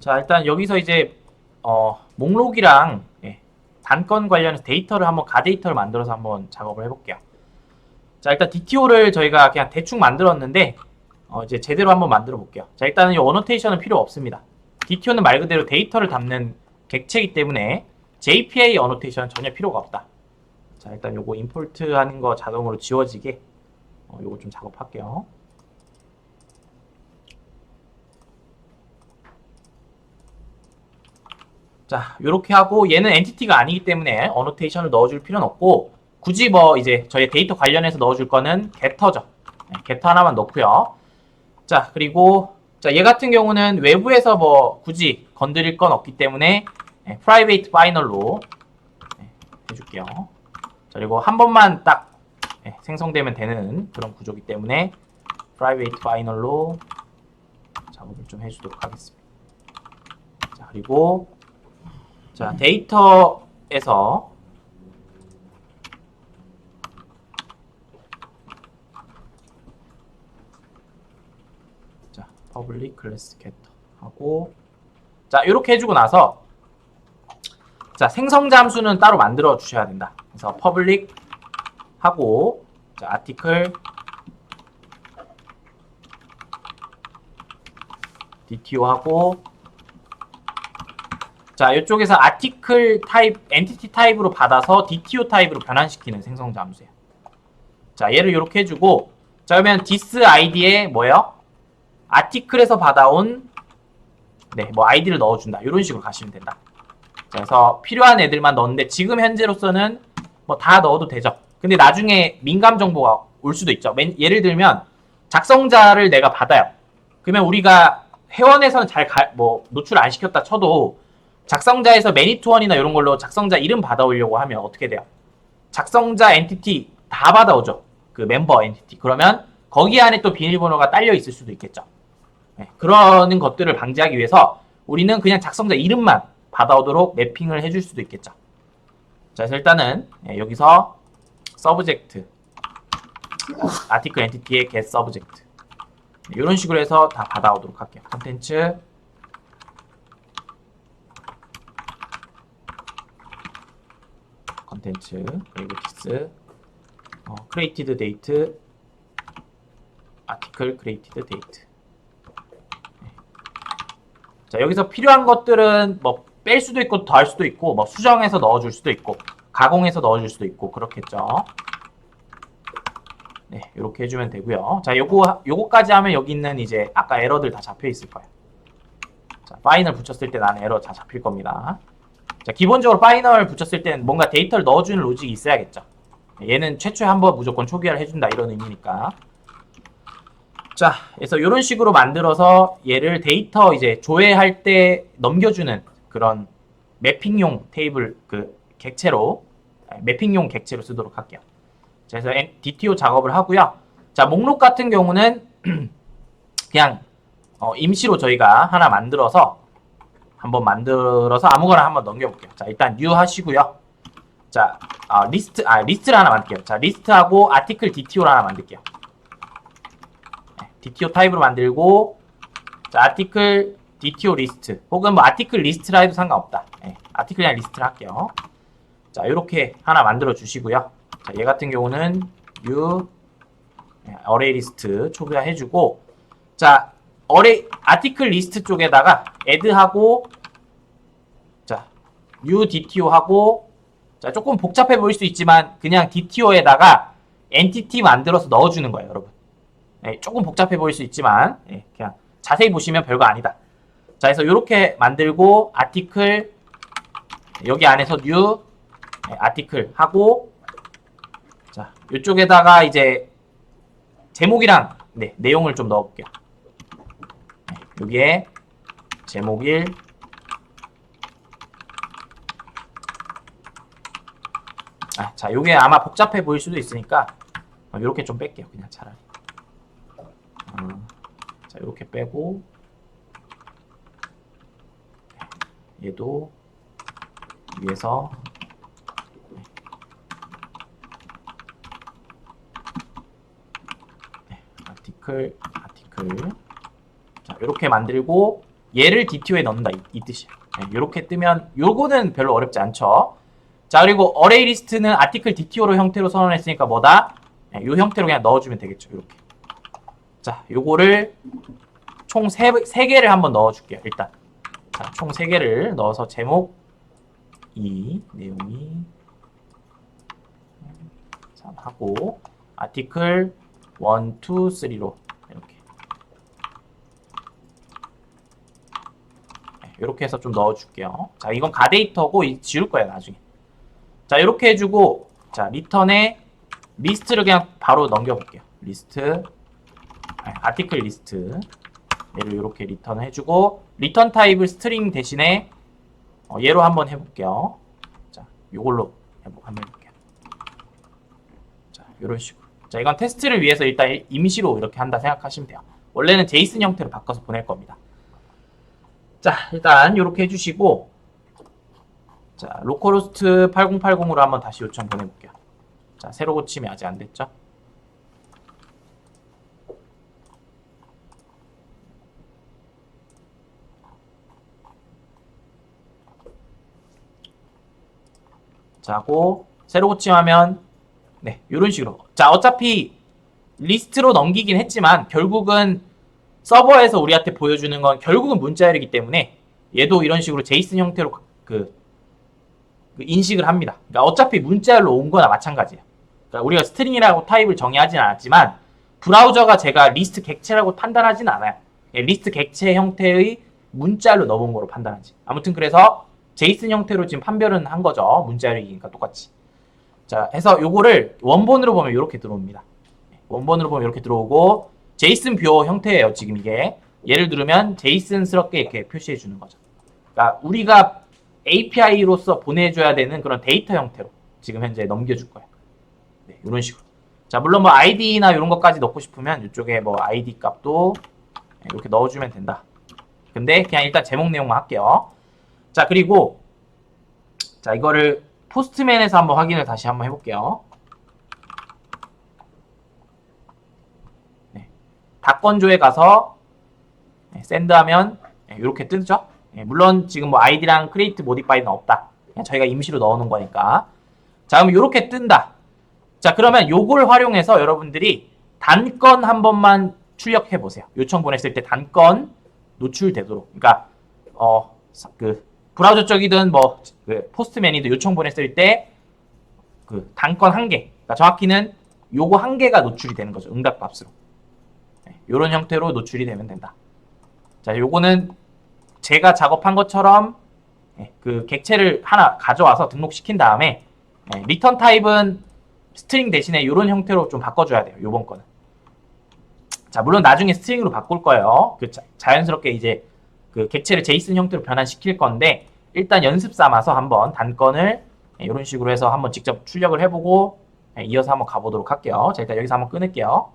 자, 일단 여기서 이제 어, 목록이랑 예, 단건 관련해서 데이터를 한번 가데이터를 만들어서 한번 작업을 해볼게요. 자, 일단 DTO를 저희가 그냥 대충 만들었는데 어, 이제 제대로 한번 만들어 볼게요. 자, 일단은 이 어노테이션은 필요 없습니다. DTO는 말 그대로 데이터를 담는 객체이기 때문에 JPA 어노테이션은 전혀 필요가 없다. 자, 일단 요거 임포트 하는 거 자동으로 지워지게 어, 요거 좀 작업할게요. 자, 요렇게 하고 얘는 엔티티가 아니기 때문에 어노테이션을 넣어줄 필요는 없고 굳이 뭐 이제 저희 데이터 관련해서 넣어줄 거는 게터죠. 네, 게터 하나만 넣고요. 자, 그리고 자, 얘 같은 경우는 외부에서 뭐 굳이 건드릴 건 없기 때문에 네, private final로 네, 해줄게요. 자, 그리고 한 번만 딱 네, 생성되면 되는 그런 구조기 때문에 private final로 작업을 좀 해주도록 하겠습니다. 자, 그리고 자, 데이터에서 자, public class getter 하고 자, 이렇게 해주고 나서 자, 생성 잠수는 따로 만들어 주셔야 된다. 그래서 public 하고 자, article DTO 하고 자, 이쪽에서 아티클 타입, 엔티티 타입으로 받아서 DTO 타입으로 변환시키는 생성 잠수예요. 자, 얘를 이렇게 해주고, 자, 그러면 dis id에 뭐예요? 아티클에서 받아온, 네, 뭐 아이디를 넣어준다. 이런 식으로 가시면 된다. 자, 그래서 필요한 애들만 넣었는데 지금 현재로서는 뭐 다 넣어도 되죠. 근데 나중에 민감 정보가 올 수도 있죠. 맨- 예를 들면 작성자를 내가 받아요. 그러면 우리가 회원에서는 잘 뭐 노출 안 시켰다 쳐도 작성자에서 매니투원이나 이런 걸로 작성자 이름 받아오려고 하면 어떻게 돼요? 작성자 엔티티 다 받아오죠. 그 멤버 엔티티. 그러면 거기 안에 또 비밀번호가 딸려 있을 수도 있겠죠. 네, 그러는 것들을 방지하기 위해서 우리는 그냥 작성자 이름만 받아오도록 매핑을 해줄 수도 있겠죠. 자, 그래서 일단은 예, 여기서 서브젝트 아티클 엔티티의 get 서브젝트 이런 식으로 해서 다 받아오도록 할게요. 컨텐츠 컨텐츠 그리고 디스 어, date article created date. 네. 자 여기서 필요한 것들은 뭐 뺄 수도 있고 더할 수도 있고 뭐 수정해서 넣어줄 수도 있고 가공해서 넣어줄 수도 있고 그렇겠죠? 네 이렇게 해주면 되고요. 자 요거 요거까지 하면 여기 있는 이제 아까 에러들 다 잡혀 있을 거예요. 자 파인을 붙였을 때 나는 에러 다 잡힐 겁니다 자, 기본적으로 파이널 붙였을 때는 뭔가 데이터를 넣어주는 로직이 있어야겠죠. 얘는 최초에 한 번 무조건 초기화를 해준다 이런 의미니까. 자, 그래서 이런 식으로 만들어서 얘를 데이터 이제 조회할 때 넘겨주는 그런 매핑용 테이블 그 객체로 아니, 매핑용 객체로 쓰도록 할게요. 자, 그래서 DTO 작업을 하고요. 자, 목록 같은 경우는 그냥 어, 임시로 저희가 하나 만들어서 한번 만들어서 아무거나 한번 넘겨볼게요. 자, 일단 new 하시고요. 자, 아, 리스트, 아, 리스트를 하나 만들게요. 자, 리스트하고 아티클 DTO를 하나 만들게요. 네, DTO 타입으로 만들고, 자, 아티클 DTO 리스트, 혹은 뭐 아티클 리스트라 해도 상관없다. 네, 아티클 그냥 리스트를 할게요. 자, 이렇게 하나 만들어 주시고요. 자, 얘 같은 경우는 new 네, 어레이 리스트 초기화 해주고, 자, 어레이 아티클 리스트 쪽에다가 add하고 자 new dto 하고 자 조금 복잡해 보일 수 있지만 그냥 dto에다가 엔티티 만들어서 넣어주는 거예요 여러분. 네, 조금 복잡해 보일 수 있지만 예, 그냥 자세히 보시면 별거 아니다. 자 그래서 이렇게 만들고 아티클 여기 안에서 new 네, 아티클 하고 자 이쪽에다가 이제 제목이랑 네, 내용을 좀 넣어볼게요 여기에 제목 1 아, 자, 요게 아마 복잡해 보일 수도 있으니까 어, 요렇게 좀 뺄게요. 그냥 차라리. 어, 자, 요렇게 빼고 얘도 위에서 네, 아티클 아티클 자, 이렇게 만들고 얘를 DTO에 넣는다 이, 이 뜻이에요. 이렇게 뜨면 요거는 별로 어렵지 않죠. 자 그리고 어레이 리스트는 아티클 DTO로 형태로 선언했으니까 뭐다? 예, 요 형태로 그냥 넣어주면 되겠죠. 이렇게. 자 요거를 총 세, 세 개를 한번 넣어줄게요. 일단 자, 총세 개를 넣어서 제목 이 내용이 자, 하고 아티클 1, 2, 3로 이렇게 네, 이렇게 해서 좀 넣어줄게요. 자, 이건 가데이터고 이- 지울 거예요 나중에. 자, 이렇게 해주고 자 리턴에 리스트를 그냥 바로 넘겨볼게요. 리스트 네, 아티클 리스트 얘를 이렇게 리턴 해주고 리턴 타입을 스트링 대신에 어, 얘로 한번 해볼게요. 자, 해보, 한번 해볼게요. 자, 요런 식으로. 자, 이건 테스트를 위해서 일단 임시로 이렇게 한다 생각하시면 돼요. 원래는 제이슨 형태로 바꿔서 보낼 겁니다. 자, 일단 이렇게 해주시고, 자, 로컬호스트 8080으로 한번 다시 요청 보내볼게요. 자, 새로 고침이 아직 안 됐죠? 자고 새로 고침하면 네 이런 식으로 자 어차피 리스트로 넘기긴 했지만 결국은 서버에서 우리한테 보여주는 건 결국은 문자열이기 때문에 얘도 이런 식으로 제이슨 형태로 그, 그 인식을 합니다. 그러니까 어차피 문자열로 온 거나 마찬가지예요. 그러니까 우리가 스트링이라고 타입을 정의하진 않았지만 브라우저가 제가 리스트 객체라고 판단하진 않아요. 예, 리스트 객체 형태의 문자열로 넣어본 거로 판단하지. 아무튼 그래서 제이슨 형태로 지금 판별은 한 거죠. 문자열이니까 똑같이. 자, 해서 요거를 원본으로 보면 이렇게 들어옵니다. 원본으로 보면 이렇게 들어오고 제이슨 뷰어 형태예요. 지금 이게 예를 들면 제이슨스럽게 이렇게 표시해 주는 거죠. 그러니까 우리가 API로서 보내줘야 되는 그런 데이터 형태로 지금 현재 넘겨줄 거예요. 네, 이런 식으로. 자, 물론 뭐 ID나 이런 것까지 넣고 싶으면 이쪽에 뭐 ID 값도 이렇게 넣어주면 된다. 근데 그냥 일단 제목 내용만 할게요. 자, 그리고 자 이거를 포스트맨에서 한번 확인을 다시 한번 해볼게요. 네. 다건조에 가서 네, 샌드하면 네, 이렇게 뜨죠. 네, 물론 지금 뭐 아이디랑 크리에이트 모디파이는 없다. 그냥 저희가 임시로 넣어놓은 거니까. 자, 그럼 이렇게 뜬다. 자, 그러면 요걸 활용해서 여러분들이 단건 한 번만 출력해 보세요. 요청 보냈을 때 단건 노출되도록. 그러니까 어 그 브라우저 쪽이든 뭐 그 포스트맨이든 요청 보냈을 때 그 단건 한 개. 그러니까 정확히는 요거 한 개가 노출이 되는 거죠. 응답 값으로. 네, 요런 형태로 노출이 되면 된다. 자, 요거는 제가 작업한 것처럼 예, 그 객체를 하나 가져와서 등록시킨 다음에 예, 리턴 타입은 스트링 대신에 이런 형태로 좀 바꿔줘야 돼요. 요번 거는. 자, 물론 나중에 스트링으로 바꿀 거예요. 그 자, 자연스럽게 이제 그 객체를 제이슨 형태로 변환시킬 건데 일단 연습 삼아서 한번 단건을 이런 식으로 해서 한번 직접 출력을 해보고 예, 이어서 한번 가보도록 할게요. 자, 일단 여기서 한번 끊을게요.